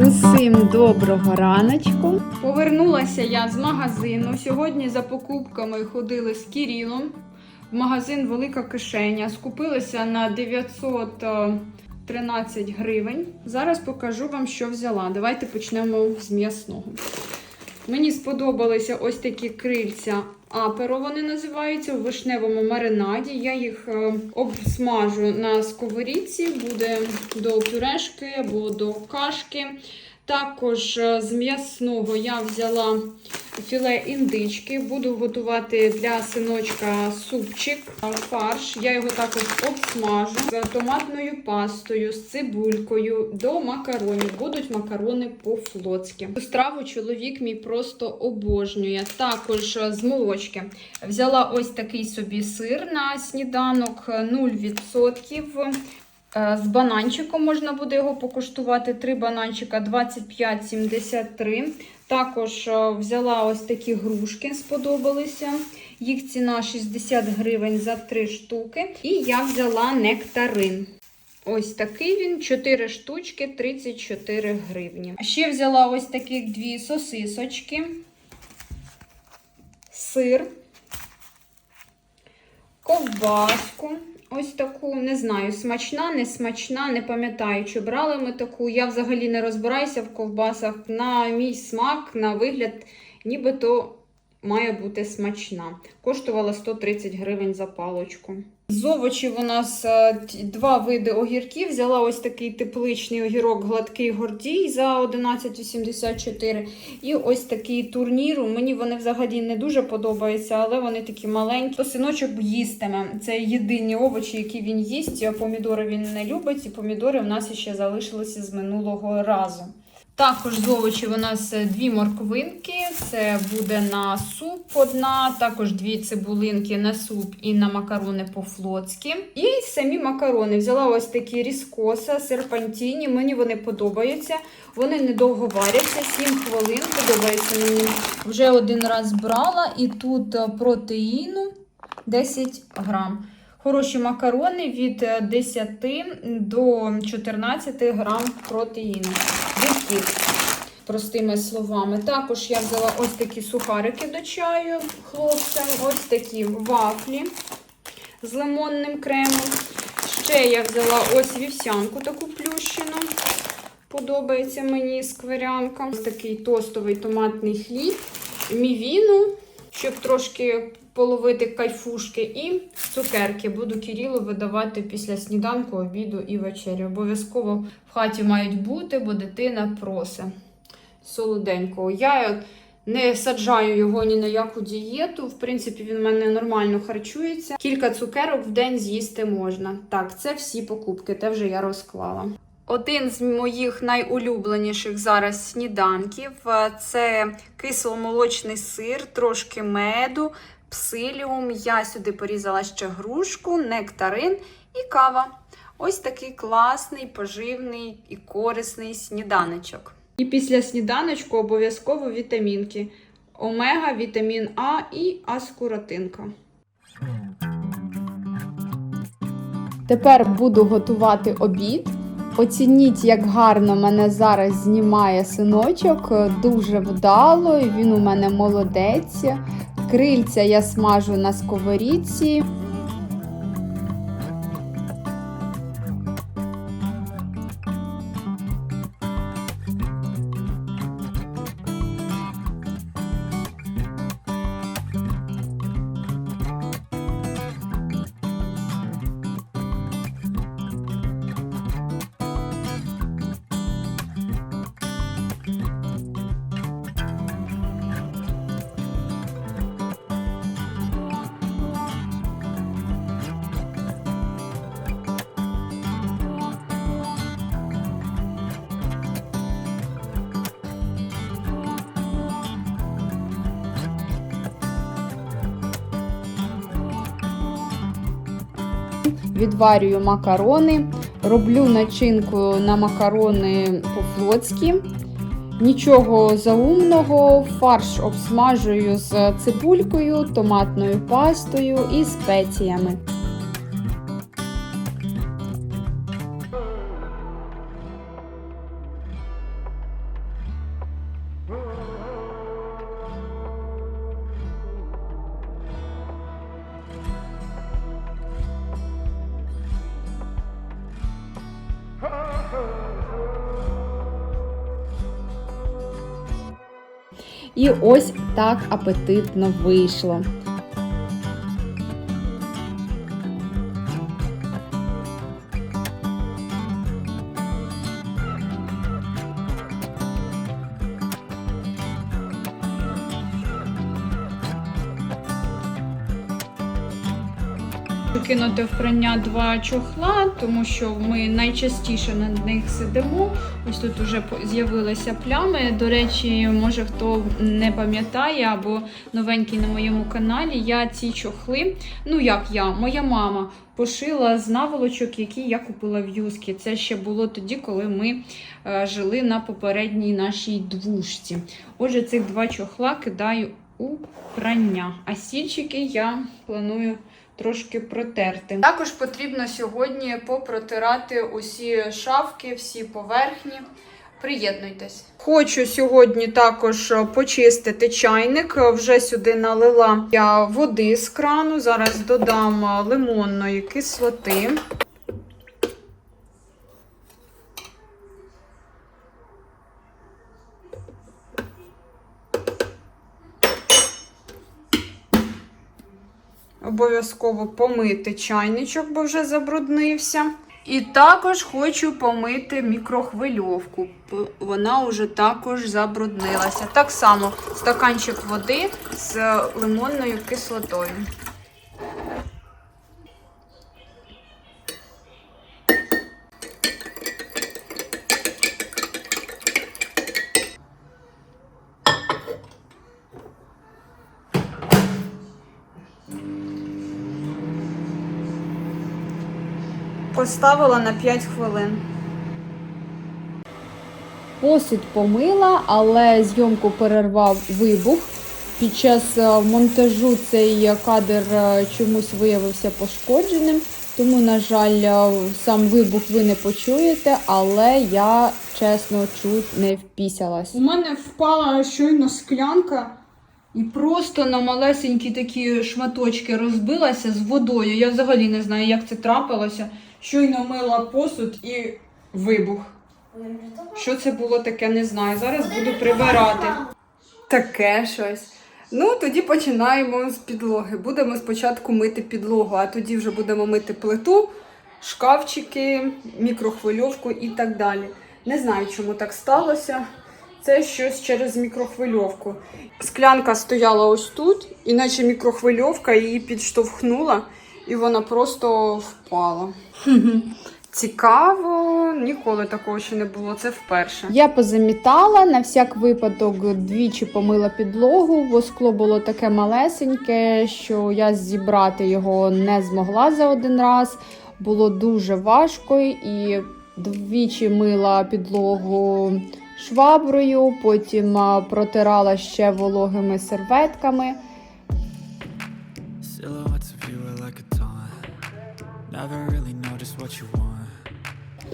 Усім доброго раночку. Повернулася я з магазину. Сьогодні за покупками ходили з Кірілом. В магазин Велика кишеня. Скупилися на 913 гривень. Зараз покажу вам, що взяла. Давайте почнемо з м'ясного. Мені сподобалися ось такі крильця аперо, вони називаються в вишневому маринаді. Я їх е, обсмажу на сковорідці, буде до пюрешки або до кашки. Також е, з м'ясного я взяла філе індички. Буду готувати для синочка супчик, е, фарш. Я його також обсмажу з томатною пастою, з цибулькою до макаронів. Будуть макарони по-флотськи. Цю страву чоловік мій просто обожнює. Також е, з молочки. Взяла ось такий собі сир на сніданок е, 0%. Е, З бананчиком можна буде його покуштувати. Три бананчика 25,73. Також е, взяла ось такі грушки, сподобалися. Їх ціна 60 гривень за 3 штуки. І я взяла нектарин. Ось такий він, 4 штучки, 34 гривні. Ще взяла ось таких дві сосисочки, сир, ковбаску. Ось таку, не знаю, смачна, не смачна, не пам'ятаю, чи брали ми таку. Я взагалі не розбираюся в ковбасах. На мій смак, на вигляд, нібито має бути смачна. Коштувала 130 гривень за палочку. З овочів у нас е, два види огірків. Взяла ось такий тепличний огірок гладкий гордій за 11,84. І ось такий турніру. Мені вони взагалі не дуже подобаються, але вони такі маленькі. То синочок їстиме. Це єдині овочі, які він їсть. Помідори він не любить, і помідори в нас ще залишилися з минулого разу. Також з овочів у нас е, дві морквинки, це буде на суп одна, також дві цибулинки на суп і на макарони по-флотськи. І самі макарони. Взяла ось такі ріскоса, серпантіні. Мені вони подобаються. Вони недовго варяться, 7 хвилин. Подобається мені. Вже один раз брала, і тут е, протеїну 10 грам. Хороші макарони від е, 10 до 14 грам протеїну. Бискіт, простими словами. Також я взяла ось такі сухарики до чаю хлопцям, ось такі вафлі з лимонним кремом. Ще я взяла ось вівсянку таку плющену. Подобається мені скверянка. Ось такий тостовий томатний хліб, мівіну, щоб трошки половити кайфушки, і цукерки. Буду Кирилу видавати після сніданку, обіду і вечері. Обов'язково в хаті мають бути, бо дитина просить солоденького. Я не саджаю його ні на яку дієту. В принципі, він в мене нормально харчується. Кілька цукерок в день з'їсти можна. Так, це всі покупки, те вже я розклала. Один з моїх найулюбленіших зараз сніданків е, це кисломолочний сир, трошки меду, псиліум. Я сюди порізала ще грушку, нектарин і кава. Ось такий класний, поживний і корисний сніданочок. І після сніданочку обов'язково вітамінки. Омега, вітамін А і аскуратинка. Тепер буду готувати обід. Оцініть, як гарно мене зараз знімає синочок. Дуже вдало, він у мене молодець. Крильця я смажу на сковорідці. Відварюю макарони, роблю начинку на макарони по-флотськи. Нічого заумного, фарш обсмажую з цибулькою, томатною пастою і спеціями. І ось так апетитно вийшло. Кинути в два чохла, тому що ми найчастіше на них сидимо. Ось тут вже з'явилися плями. До речі, може хто не пам'ятає або новенький на моєму каналі. Я ці чохли, ну як я, моя мама пошила з наволочок, які я купила в Юскі. Це ще було тоді, коли ми е, жили на попередній нашій двушці. Отже, цих два чохла кидаю у прання. А стільчики я планую трошки протерти. Також потрібно сьогодні попротирати усі шафки, всі поверхні. Приєднуйтесь. Хочу сьогодні також е, почистити чайник. Е, Вже сюди налила я води з крану. Зараз додам е, лимонної кислоти. Обов'язково помити чайничок, бо вже забруднився. І також хочу помити мікрохвильовку. Вона вже також забруднилася. Так само стаканчик води з лимонною кислотою. Поставила на 5 хвилин. Посуд помила, але зйомку перервав вибух. Під час е, монтажу цей кадр е, чомусь виявився пошкодженим, тому, на жаль, е, сам вибух ви не почуєте, але я чесно чуть не впісялась. У мене впала щойно склянка і просто на малесенькі такі шматочки розбилася з водою. Я взагалі не знаю, як це трапилося. Щойно мила посуд і вибух. Що це було таке, не знаю. Зараз буду прибирати. Таке щось. Ну, тоді починаємо з підлоги. Будемо спочатку мити підлогу, а тоді вже будемо мити плиту, шкафчики, мікрохвильовку і так далі. Не знаю, чому так сталося. Це щось через мікрохвильовку. Склянка стояла ось тут, іначе мікрохвильовка її підштовхнула, і вона просто впала. Цікаво, ніколи такого ще не було. Це вперше. Я позамітала, на всяк випадок двічі помила підлогу, бо скло було таке малесеньке, що я зібрати його не змогла за один раз. Було дуже важко і двічі мила підлогу шваброю, потім протирала ще вологими серветками.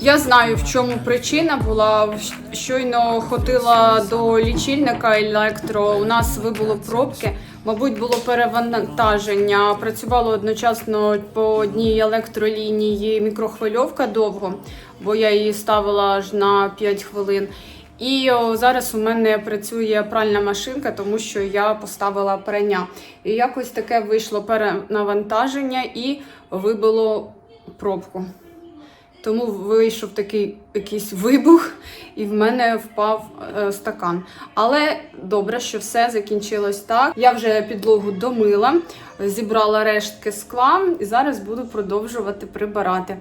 Я знаю, в чому причина була. Щойно ходила до лічильника електро. У нас вибуло пробки. Мабуть, було перевантаження. Працювало одночасно по одній електролінії мікрохвильовка довго, бо я її ставила аж на 5 хвилин. І зараз у мене працює пральна машинка, тому що я поставила прання. І якось таке вийшло перенавантаження і вибило пробку. Тому вийшов такий якийсь вибух, і в мене впав е, стакан. Але добре, що все закінчилось так. Я вже підлогу домила, зібрала рештки скла і зараз буду продовжувати прибирати.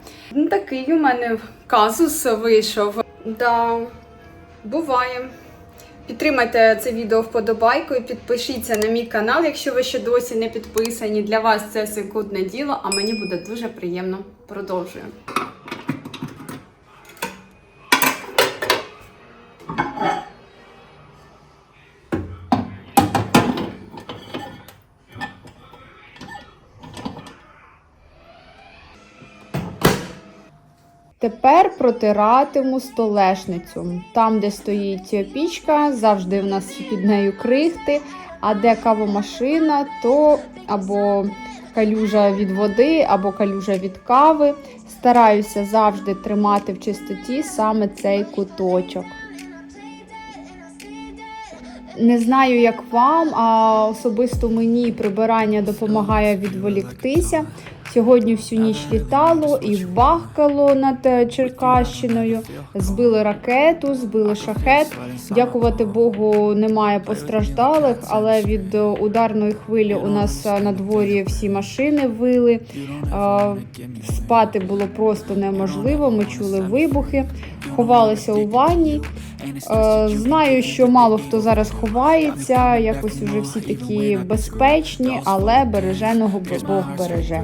Такий у мене казус вийшов. Да, буває. Підтримайте це відео вподобайкою, підпишіться на мій канал, якщо ви ще досі не підписані. Для вас це секундне діло, а мені буде дуже приємно. Продовжую. Тепер протиратиму столешницю. Там, де стоїть пічка, завжди в нас під нею крихти, а де кавомашина, то або калюжа від води, або калюжа від кави. Стараюся завжди тримати в чистоті саме цей куточок. Не знаю, як вам, а особисто мені прибирання допомагає відволіктися. Сьогодні всю ніч літало і бахкало над е, Черкащиною. Збили ракету, збили шахет. Дякувати Богу, немає постраждалих, але від е, ударної хвилі у нас е, на дворі всі машини вили. Е, Спати було просто неможливо. Ми чули вибухи, ховалися у ванні. Е, Знаю, що мало хто зараз ховається, якось уже всі такі безпечні, але береженого Бог береже.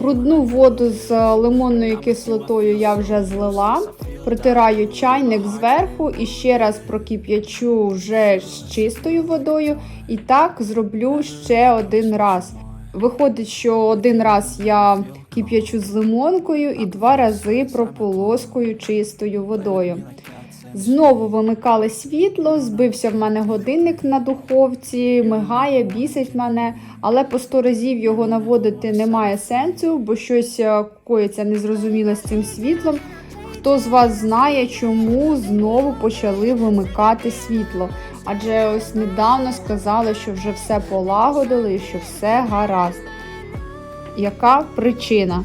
Брудну воду з е, лимонною кислотою я вже злила. Протираю чайник зверху і ще раз прокип'ячу вже з чистою водою. І так зроблю ще один раз. Виходить, що один раз я кип'ячу з лимонкою і два рази прополоскую чистою водою. Знову вимикали світло, збився в мене годинник на духовці, мигає, бісить мене, але по 100 разів його наводити немає сенсу, бо щось е, коїться незрозуміле з цим світлом. Хто з вас знає, чому знову почали вимикати світло? Адже ось недавно сказали, що вже все полагодили і що все гаразд. Яка причина?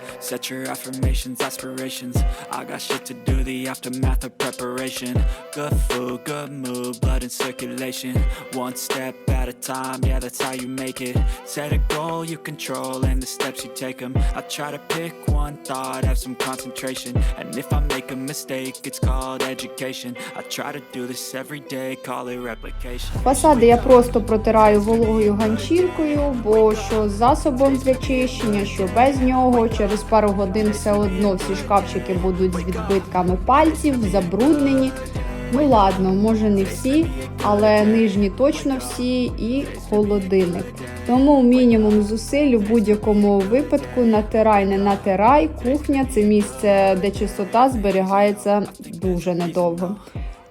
Set your affirmations, aspirations. I got shit to do, the aftermath of preparation. Good food, good mood, blood in circulation. One step at a time, yeah, that's how you make it. Set a goal you control and the steps you take them. I try to pick one thought, have some concentration. And if I make a mistake, it's called education. I try to do this every day, call it replication. Фасади я просто протираю вологою ганчіркою, бо що засобом для чищення, що без нього, через пару годин все одно всі шкафчики будуть з відбитками пальців, забруднені. Ну ладно, може не всі, але нижні точно всі і холодильник. Тому мінімум зусиль у будь-якому випадку натирай, не натирай. Кухня це місце, де чистота зберігається дуже недовго.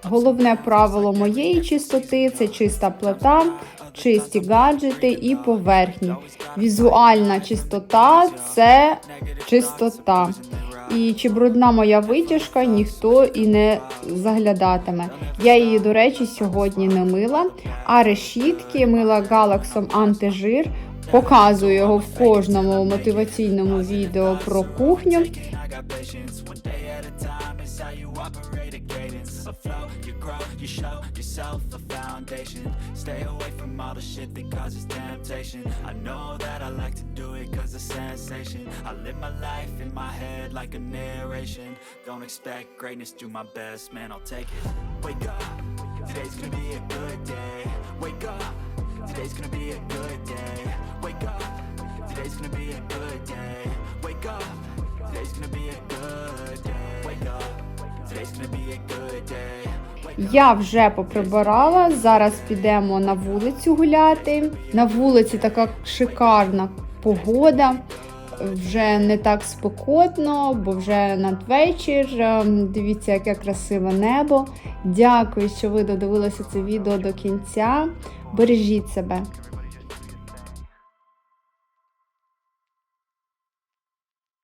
Головне правило моєї чистоти це чиста плита, чисті гаджети і поверхні. Візуальна чистота це чистота. І чи брудна моя витяжка, ніхто і не заглядатиме. Я її, до речі, сьогодні не мила. А решітки мила галаксом антижир. Показую його в кожному мотиваційному відео про кухню. How you operate a cadence. A flow, you grow, you show yourself a foundation. Stay away from all the shit that causes temptation. I know that I like to do it cause it's sensation. I live my life in my head like a narration. Don't expect greatness, do my best, man, I'll take it. Wake up, today's gonna be a good day. Wake up, today's gonna be a good day. Wake up, today's gonna be a good day. Wake up, today's gonna be a good day. Wake up, Я вже поприбирала. Зараз підемо на вулицю гуляти. На вулиці така шикарна погода. Вже не так спекотно, бо вже надвечір. Ем, Дивіться, яке красиве небо. Дякую, що ви додивилися це відео до кінця. Бережіть себе.